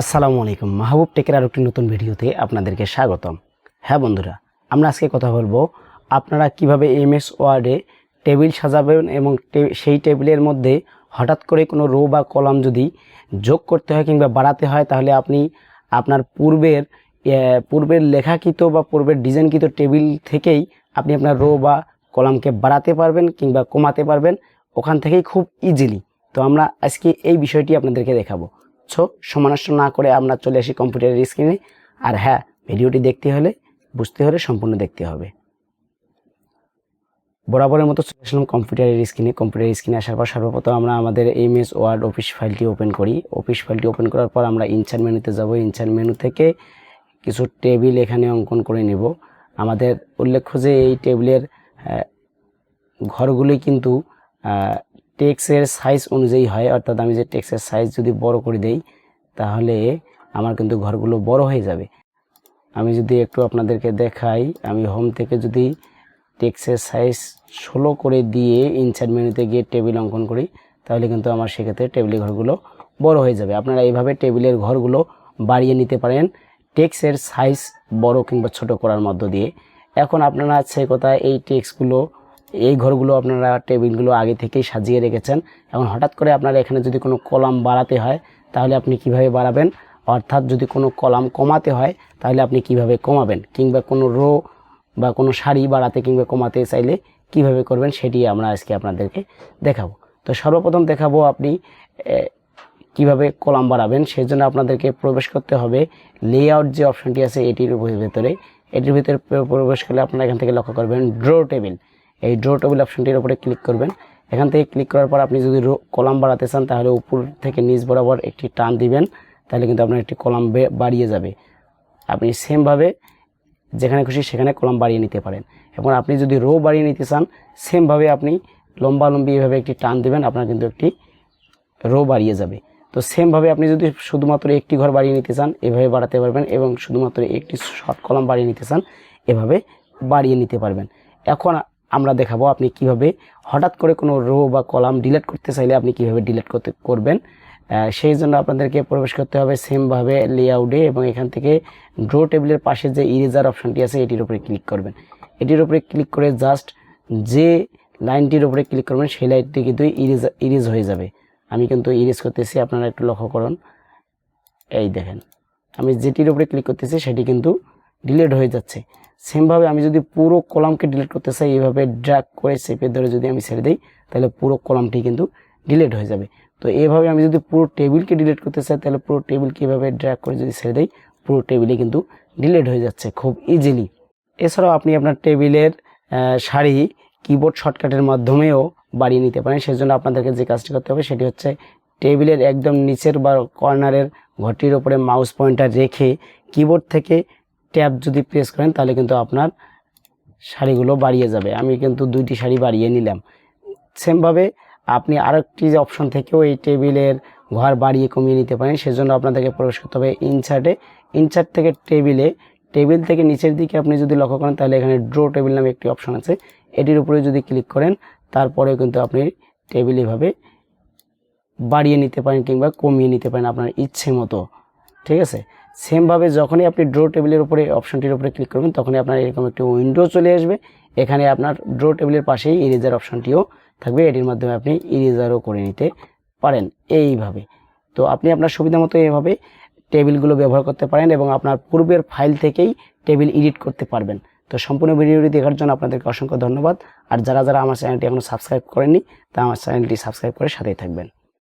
আসসালামু আলাইকুম। মাহবুব টেকের আরও একটি নতুন ভিডিওতে আপনাদেরকে স্বাগতম। হ্যাঁ বন্ধুরা, আমরা আজকে কথা বলব আপনারা কীভাবে এমএস ওয়ার্ডে টেবিল সাজাবেন এবং সেই টেবিলের মধ্যে হঠাৎ করে কোনো রো বা কলাম যদি যোগ করতে হয় কিংবা বাড়াতে হয়, তাহলে আপনি আপনার পূর্বের পূর্বের লেখাকৃত বা পূর্বের ডিজাইনকৃত টেবিল থেকেই আপনি আপনার রো বা কলামকে বাড়াতে পারবেন কিংবা কমাতে পারবেন। ওখান থেকেই খুব ইজিলি তো আমরা আজকে এই বিষয়টি আপনাদেরকে দেখাবো। সো সমানষ্ট না করে আমরা চলে আসি কম্পিউটারের স্ক্রিনে আর হ্যাঁ ভিডিওটি দেখতে হলে বুঝতে হলে সম্পূর্ণ দেখতে হবে। বরাবরের মতো চলে আসলাম কম্পিউটারের স্ক্রিনে কম্পিউটার স্ক্রিনে আসার পর সর্বপ্রথম আমরা আমাদের এমএস ওয়ার্ড অফিস ফাইলটি ওপেন করি। অফিস ফাইলটি ওপেন করার পর আমরা ইনসার্ট মেনুতে যাব। ইনসার্ট মেনু থেকে কিছু টেবিল এখানে অঙ্কন করে নেব। আমাদের উল্লেখ্য যে এই টেবিলের ঘরগুলি কিন্তু টেক্সের সাইজ অনুযায়ী হয়, অর্থাৎ আমি যে টেক্সের সাইজ যদি বড় করে দেই, তাহলে আমার কিন্তু ঘরগুলো বড় হয়ে যাবে। আমি যদি একটু আপনাদেরকে দেখাই, আমি হোম থেকে যদি টেক্সের সাইজ ষোলো করে দিয়ে ইনসাইড মেনুতে গিয়ে টেবিল অঙ্কন করি, তাহলে কিন্তু আমার সেক্ষেত্রে টেবিলের ঘরগুলো বড় হয়ে যাবে। আপনারা এইভাবে টেবিলের ঘরগুলো বাড়িয়ে নিতে পারেন, টেক্সের সাইজ বড় কিংবা ছোট করার মধ্য দিয়ে। এখন আপনারা সে কথা এই টেক্সগুলো এই ঘরগুলো আপনারা টেবিলগুলো আগে থেকেই সাজিয়ে রেখেছেন এখন হঠাৎ করে আপনারা এখানে যদি কোনো কলাম বাড়াতে হয়, তাহলে আপনি কীভাবে বাড়াবেন? অর্থাৎ যদি কোনো কলাম কমাতে হয়, তাহলে আপনি কীভাবে কমাবেন? কিংবা কোনো রো বা কোনো শাড়ি বাড়াতে কিংবা কমাতে চাইলে কীভাবে করবেন, সেটি আমরা আজকে আপনাদেরকে দেখাবো। তো সর্বপ্রথম দেখাবো আপনি কীভাবে কলাম বাড়াবেন। সেই জন্য আপনাদেরকে প্রবেশ করতে হবে লেআউট যে অপশনটি আছে, এটির ভেতরে। এটির ভিতরে প্রবেশ করলে আপনারা এখান থেকে লক্ষ্য করবেন ড্র টেবিল এই ড্র টেবিল অপশনটির উপরে ক্লিক করবেন। এখান থেকে ক্লিক করার পর আপনি যদি কলাম বাড়াতে চান, তাহলে উপর থেকে নিচ বরাবর একটি টান দিবেন, তাহলে কিন্তু আপনার একটি কলাম বাড়িয়ে যাবে। আপনি সেমভাবে যেখানে খুশি সেখানে কলাম বাড়িয়ে নিতে পারেন। এবং আপনি যদি রো বাড়িয়ে নিতে চান সেমভাবে আপনি লম্বালম্বি এভাবে একটি টান দেবেন, আপনার কিন্তু একটি রো বাড়িয়ে যাবে। তো সেমভাবে আপনি যদি শুধুমাত্র একটি ঘর বাড়িয়ে নিতে চান, এভাবে বাড়াতে পারবেন এবং শুধুমাত্র একটি শর্ট কলাম বাড়িয়ে নিতে চান, এভাবে বাড়িয়ে নিতে পারবেন। এখন আমরা দেখাবো আপনি কীভাবে হঠাৎ করে কোনো রো বা কলাম ডিলিট করতে চাইলে আপনি কীভাবে ডিলিট করতে, করবেন। সেই জন্য আপনাদেরকে প্রবেশ করতে হবে সেমভাবে লেআউটে এবং এখান থেকে ড্র টেবিলের পাশে যে ইরেজার অপশনটি আছে, এটির উপরে ক্লিক করবেন। এটির উপরে ক্লিক করে জাস্ট যে লাইনটির উপরে ক্লিক করবেন, সেই লাইনটি কিন্তু ইরেজ ইরেজ হয়ে যাবে। আমি কিন্তু ইরেজ করতেছি, আপনারা একটু লক্ষ্য করুন। এই দেখেন, আমি যেটির উপরে ক্লিক করতেছি, সেটি কিন্তু ডিলেট হয়ে যাচ্ছে। সেমভাবে আমি যদি পুরো কলামকে ডিলিট করতে চাই, এইভাবে ড্র্যাগ করে চেপে ধরে যদি আমি ছেড়ে দিই, তাহলে পুরো কলামটি কিন্তু ডিলিট হয়ে যাবে। তো এইভাবে আমি যদি পুরো টেবিলকে ডিলিট করতে চাই, তাহলে পুরো টেবিলকে এভাবে ড্র্যাগ করে যদি ছেড়ে দিই, পুরো টেবিলে কিন্তু ডিলিট হয়ে যাচ্ছে খুব ইজিলি এছাড়াও আপনি আপনার টেবিলের সারি কিবোর্ড শর্টকাটের মাধ্যমেও বাড়িয়ে নিতে পারেন। সেজন্য আপনাদেরকে যে কাজটি করতে হবে, সেটি হচ্ছে টেবিলের একদম নিচের বা কর্নারের ঘরটির উপরে মাউস পয়েন্টার রেখে কিবোর্ড থেকে ট্যাব যদি প্রেস করেন, তাহলে কিন্তু আপনার শাড়িগুলো বাড়িয়ে যাবে। আমি কিন্তু দুইটি শাড়ি বাড়িয়ে নিলাম। সেমভাবে আপনি আরেকটি অপশন থেকেও এই টেবিলের ঘর বাড়িয়ে কমিয়ে নিতে পারেন, সেজন্য আপনাদেরকে প্রবেশ করতে হবে ইনসার্টে ইনসার্ট থেকে টেবিলে টেবিল থেকে নিচের দিকে আপনি যদি লক্ষ্য করেন, তাহলে এখানে ড্রো টেবিল নামে একটি অপশন আছে। এটির উপরে যদি ক্লিক করেন তারপরে কিন্তু আপনি টেবিল এভাবে বাড়িয়ে নিতে পারেন কিংবা কমিয়ে নিতে পারেন আপনার ইচ্ছে মতো। ঠিক আছে? সেমভাবে যখনই আপনি ড্র টেবিলের উপরে অপশনটির উপরে ক্লিক করবেন, তখনই আপনার এরকম একটি উইন্ডো চলে আসবে। এখানে আপনার ড্র টেবিলের পাশেই ইরেজার অপশনটিও থাকবে, এটির মাধ্যমে আপনি ইরেজারও করে নিতে পারেন এইভাবে। তো আপনি আপনার সুবিধা মতো এইভাবে টেবিলগুলো ব্যবহার করতে পারেন এবং আপনার পূর্বের ফাইল থেকেই টেবিল এডিট করতে পারবেন। তো সম্পূর্ণ ভিডিওটি দেখার জন্য আপনাদেরকে অসংখ্য ধন্যবাদ। আর যারা যারা আমার চ্যানেলটি এখনও সাবস্ক্রাইব করেননি তা আমার চ্যানেলটি সাবস্ক্রাইব করে সাথেই থাকবেন।